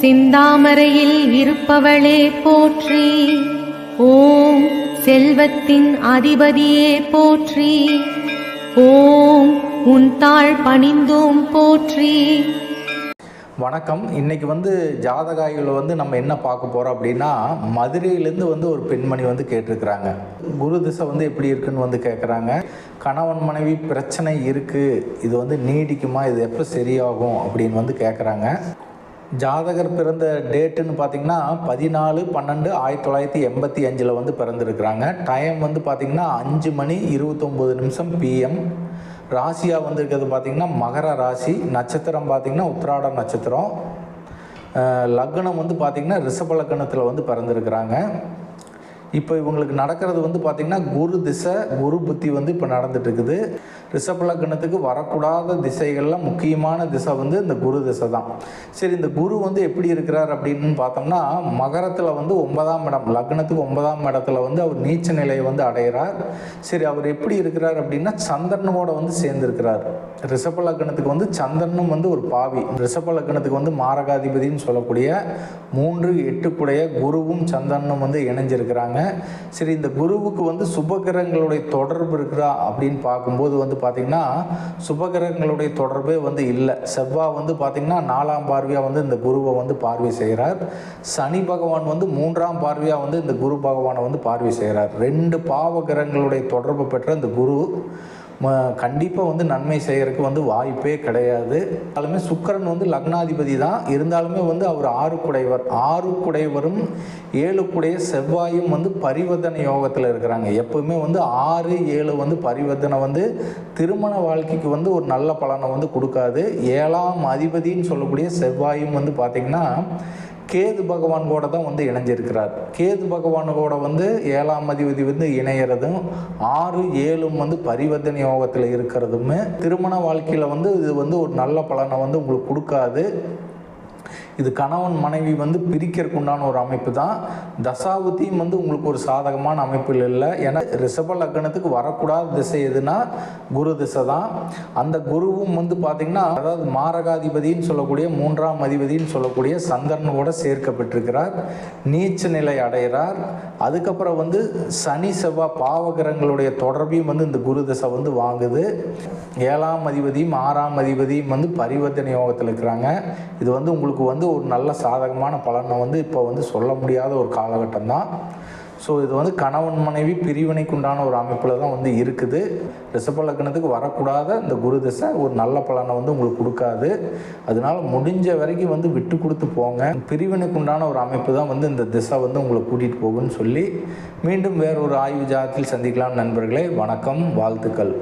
சிந்தாமரையில் இருப்பவளே போற்றி. ஓம் செல்வத்தின் அதிபதியே போற்றி. ஓம் உன் தாழ் பணிந்தோம் போற்றி. வணக்கம். இன்னைக்கு வந்து ஜாதகாயில் வந்து நம்ம என்ன பார்க்க போகிறோம் அப்படின்னா மதுரையிலேருந்து வந்து ஒரு பெண்மணி வந்து கேட்டிருக்கிறாங்க. குரு திசை வந்து எப்படி இருக்குன்னு வந்து கேட்குறாங்க. கணவன் மனைவி பிரச்சனை இருக்குது இது வந்து நீடிக்குமா? இது எப்போ சரியாகும் அப்படின்னு வந்து கேட்குறாங்க. ஜாதகர் பிறந்த டேட்டுன்னு பார்த்தீங்கன்னா பதினாலு பன்னெண்டு ஆயிரத்தி தொள்ளாயிரத்தி எண்பத்தி அஞ்சில் வந்து பிறந்திருக்கிறாங்க. டைம் வந்து பார்த்திங்கன்னா அஞ்சு மணி இருபத்தொம்போது நிமிஷம் பிஎம் ராசியாக வந்திருக்கிறது பார்த்திங்கன்னா மகர ராசி. நட்சத்திரம் பார்த்திங்கன்னா உத்திராட நட்சத்திரம். லக்னம் வந்து பார்த்திங்கன்னா ரிஷப லக்னத்தில் வந்து பிறந்திருக்கிறாங்க. இப்போ இவங்களுக்கு நடக்கிறது வந்து பார்த்திங்கன்னா குரு திசை குரு புத்தி வந்து இப்போ நடந்துட்டு இருக்குது. ரிஷபலக்கணத்துக்கு வரக்கூடாத திசைகளில் முக்கியமான திசை வந்து இந்த குரு திசை தான். சரி இந்த குரு வந்து எப்படி இருக்கிறார் அப்படின்னு பார்த்தோம்னா மகரத்தில் வந்து ஒன்பதாம் இடம் லக்னத்துக்கு ஒன்பதாம் இடத்துல வந்து அவர் நீச்ச நிலையை வந்து அடைகிறார் சரி அவர் எப்படி இருக்கிறார் அப்படின்னா சந்திரனோட வந்து சேர்ந்திருக்கிறார். ரிஷப லக்னத்துக்கு வந்து சந்திரனும் வந்து ஒரு பாவி. ரிஷப லக்னத்துக்கு வந்து மாரகாதிபதினு சொல்லக்கூடிய மூன்று எட்டுக்குடைய குருவும் சந்திரனும் வந்து இணைஞ்சிருக்கிறாங்க. சரி இந்த குருவுக்கு வந்து சுபகிரகங்களுடைய தொடர்பு இருக்கிறா அப்படின்னு பார்க்கும்போது வந்து பார்த்திங்கன்னா சுபகிரகங்களுடைய தொடர்பே வந்து இல்லை. செவ்வாய் வந்து பார்த்திங்கன்னா நாலாம் பார்வையாக வந்து இந்த குருவை வந்து பார்வை செய்கிறார் சனி பகவான் வந்து மூன்றாம் பார்வையாக வந்து இந்த குரு பகவானை வந்து பார்வை செய்கிறார் ரெண்டு பாவ கிரகங்களுடைய தொடர்பு பெற்ற இந்த குரு கண்டிப்பாக வந்து நன்மை செய்கிறதுக்கு வந்து வாய்ப்பே கிடையாது. இருந்தாலுமே சுக்கரன் வந்து லக்னாதிபதி தான். இருந்தாலுமே வந்து அவர் ஆறுக்குடையவர். ஆறுக்குடையவரும் ஏழுக்குடைய செவ்வாயும் வந்து பரிவர்த்தனை யோகத்தில் இருக்கிறாங்க. எப்பவுமே வந்து ஆறு ஏழு வந்து பரிவர்த்தனை வந்து திருமண வாழ்க்கைக்கு வந்து ஒரு நல்ல பலனை வந்து கொடுக்காது. ஏழாம் அதிபதின்னு சொல்லக்கூடிய செவ்வாயும் வந்து பார்த்திங்கன்னா கேது பகவான் கூட தான் வந்து இணைஞ்சிருக்கிறார். கேது பகவான் கூட வந்து ஏழாம் அதிபதி வந்து இணையிறதும் ஆறு ஏழும் வந்து பரிவர்த்தனை யோகத்தில் இருக்கிறதுமே திருமண வாழ்க்கையில் வந்து இது வந்து ஒரு நல்ல பலனை வந்து உங்களுக்கு கொடுக்காது. இது கணவன் மனைவி வந்து பிரிக்கிறதுக்கு உண்டான ஒரு அமைப்பு தான். தசாபுத்தியும் வந்து உங்களுக்கு ஒரு சாதகமான அமைப்பில் இல்லை. ஏன்னா ரிஷப லக்னத்துக்கு வரக்கூடாத திசை எதுனா குரு திசை தான். அந்த குருவும் வந்து பார்த்திங்கன்னா அதாவது மாரகாதிபதின்னு சொல்லக்கூடிய மூன்றாம் அதிபதினு சொல்லக்கூடிய சந்திரனோட சேர்க்கப்பட்டிருக்கிறார். நீச்ச நிலை அடைகிறார். அதுக்கப்புறம் வந்து சனி செவ்வாய் பாவகிரகங்களுடைய தொடர்பையும் வந்து இந்த குரு திசை வந்து வாங்குது. ஏழாம் அதிபதியும் ஆறாம் அதிபதியும் வந்து பரிவர்த்தனை யோகத்தில் இருக்கிறாங்க. இது வந்து உங்களுக்கு வந்து ஒரு நல்ல சாதகமான பலனை வந்து இப்போ வந்து சொல்ல முடியாத ஒரு காலகட்டம் தான் ஸோ இது வந்து கணவன் மனைவி பிரிவினைக்குண்டான ஒரு அமைப்பில் தான் வந்து இருக்குது. ரிஷப லக்னத்துக்கு வரக்கூடாத இந்த குரு திசை ஒரு நல்ல பலனை வந்து உங்களுக்கு கொடுக்காது. அதனால முடிஞ்ச வரைக்கும் வந்து விட்டு கொடுத்து போங்க. பிரிவினைக்குண்டான ஒரு அமைப்பு தான் வந்து இந்த திசை வந்து உங்களை கூட்டிகிட்டு போகும்னு சொல்லி மீண்டும் வேறொரு ஆய்வு ஜாதத்தில் சந்திக்கலாம் நண்பர்களே. வணக்கம் வாழ்த்துக்கள்.